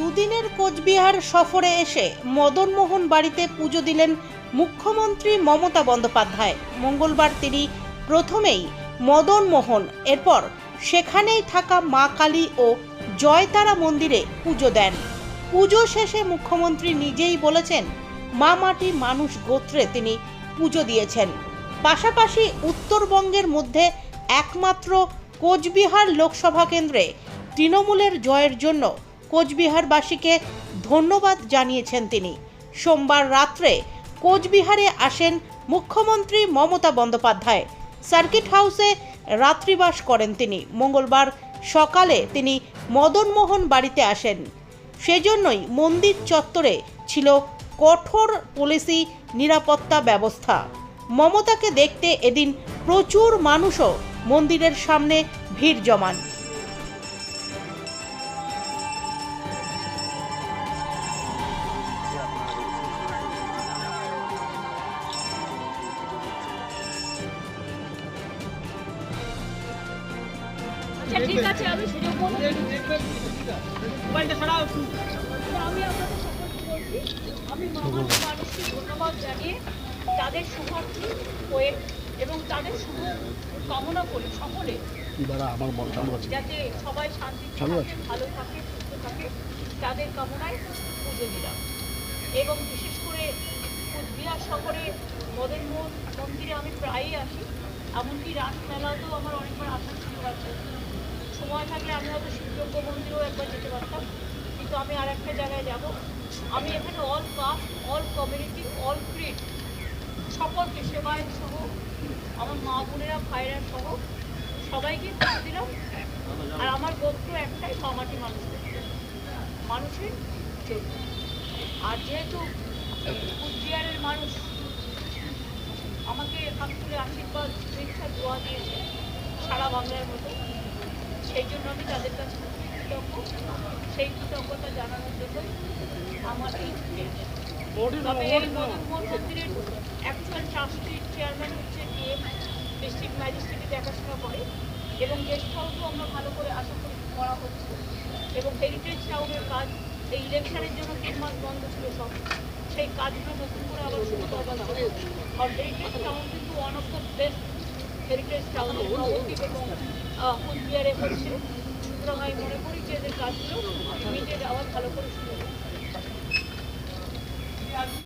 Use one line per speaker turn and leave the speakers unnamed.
দুদিনের কোচবিহার সফরে এসে মদনমোহন বাড়িতে পুজো দিলেন মুখ্যমন্ত্রী মমতা বন্দ্যোপাধ্যায়। মঙ্গলবার তিনি প্রথমেই মদনমোহন, এরপর সেখানেই থাকা মা কালী ও জয়তারা মন্দিরে পুজো দেন। পুজো শেষে মুখ্যমন্ত্রী নিজেই বলেছেন, মা মাটি মানুষ গোত্রে তিনি পুজো দিয়েছেন। পাশাপাশি উত্তরবঙ্গের মধ্যে একমাত্র কোচবিহার লোকসভা কেন্দ্রে তৃণমূলের জয়ের জন্য কোচবিহারবাসীকে ধন্যবাদ জানিয়েছেন তিনি। সোমবার রাত্রে কোচবিহারে আসেন মুখ্যমন্ত্রী মমতা বন্দ্যোপাধ্যায়। সার্কিট হাউসে রাত্রিবাস করেন তিনি। মঙ্গলবার সকালে তিনি মদনমোহন বাড়িতে আসেন। সেজন্যই মন্দির চত্বরে ছিল কঠোর পুলিশি নিরাপত্তা ব্যবস্থা। মমতাকে দেখতে এদিন প্রচুর মানুষও মন্দিরের সামনে ভিড় জমান।
ঠিক আছে আমি সুযোগ
মোবাইলটা সরাও।
আমি আপনাদের সকলকে বলছি আমি মহান মানুষকে ধন্যবাদ জানিয়ে তাদের শুভার্থী হয়ে এবং তাদের শুভ কামনা করি সকলে
আমার মন আছে
যাতে সবাই শান্তি থাকে ভালো থাকে সুস্থ থাকে তাদের কামনায় পুজো দিলাম। এবং বিশেষ করে কুচবিহার শহরে মদন মন্দিরে আমি প্রায়ই আসি। এমনকি রাস মেলাতেও আমার অনেকবার সময় থাকলে আমি হয়তো শিবযজ্ঞ মন্দিরেও একবার যেতে পারতাম। কিন্তু আমি আর একটা জায়গায় যাব। আমি এখানে all caste all community all creed সকলকে সেবায়ত সহ, আমার মা বোনেরা ভাইরা সহ সবাইকে পুজো দিলাম। আর আমার গোত্র একটাই মামাটি মানুষ মানুষের জন্য। আর যেহেতু কুচবিহারের মানুষ আমাকে হাত তুলে আশীর্বাদ, শুভেচ্ছা, দোয়া দিয়েছে সারা বাংলার মতো। সেই জন্য আমি তাদের কাছে কৃতজ্ঞ। সেই কৃতজ্ঞতা জানানোর জন্য আমার এই তবে এই মদনমোহন মন্দিরের অ্যাকচুয়াল ট্রাস্টির চেয়ারম্যান হচ্ছে ডিস্ট্রিক্ট ম্যাজিস্ট্রেটে দেখাশোনা করে এবং গেস্ট হাউসও আমরা ভালো করে আশা করি করা হচ্ছে। এবং হেরিটেজ টাউনের কাজ এই ইলেকশনের জন্য তিন মাস বন্ধ ছিল সব। সেই কাজগুলো নতুন করে আবার শুরু করবার হেরিটেজ টাউন কিন্তু one of the best heritage town কুচবিহারে হচ্ছে। সুতরাং আমি মনে করি যে এদের কাজগুলো ইমিডিয়েট আবার ভালো করে শুরু